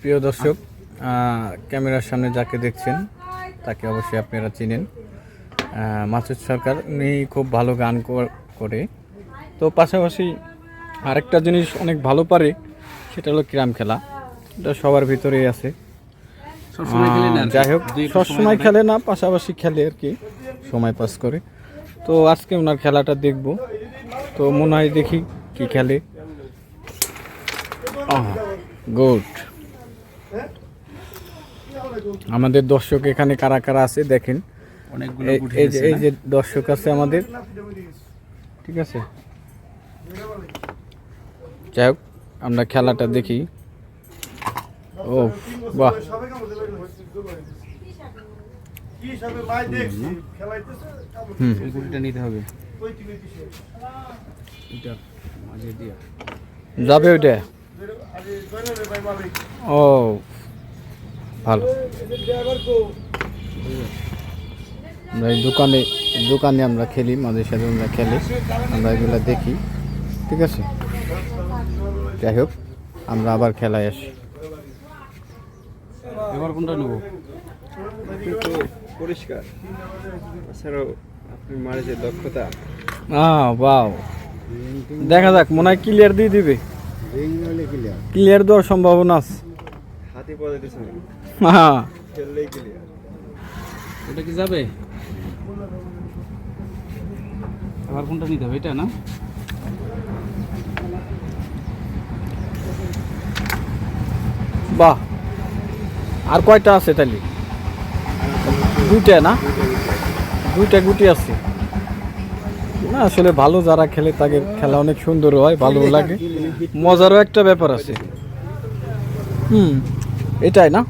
প্রিয় দর্শক ক্যামেরার সামনে যাকে দেখছেন তাকে অবশ্যই আপনারা চিনেন। মাসুদ সরকার উনি খুব ভালো গান করে তো পাশাপাশি আরেকটা জিনিস অনেক ভালো পারে সেটা হলো ক্রাম খেলা। এটা সবার ভিতরেই আছে। যাই হোক সবসময় খেলে না পাশাপাশি খেলে আর কি সময় পাস করে। তো আজকে ওনার খেলাটা দেখব। তো মনে হয় দেখি কি খেলে। গুড। আমাদের দর্শক এখানে কারা কারা আছে দেখেন। এই- এই যে গেছে এই না? যে দর্শক আছে আমাদের। ঠিক আছে? যাই হোক আমরা খেলাটা দেখি। ও বাহ। হুম। গুটিটা নিতে হবে। এটা মাঝে দিয়া। যাবে ওইটা? ও ভালো। আমরা এই দোকানে দোকানে আমরা খেলি মাঝে সাথে আমরা খেলি। আমরা এগুলো দেখি ঠিক আছে? যাই হোক আমরা আবার খেলায় আসি। এবার কোনটা নেব? পরিষ্কার। তাছাড়াও আপনি মারে যে দক্ষতা। বাও দেখা যাক মনে হয় ক্লিয়ার দিয়ে দিবে। ক্লিয়ার দেওয়ার সম্ভাবনা আছে। হাতে হ্যাঁ। খেললেই ক্লিয়ার ওটা কি যাবে? আবার কোনটা নিতে হবে? এটা না? বাহ। আর কয়টা আছে তাহলে দুইটা না? দুইটা গুটি আছে। না আসলে ভালো যারা খেলে তাদের খেলা অনেক সুন্দর হয় ভালো লাগে। মজারও একটা ব্যাপার আছে। হুম এটাই না?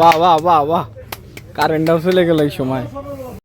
বাহ বাহ বাহ বাহ। কারেন্টটাও চলে গেল এই সময়।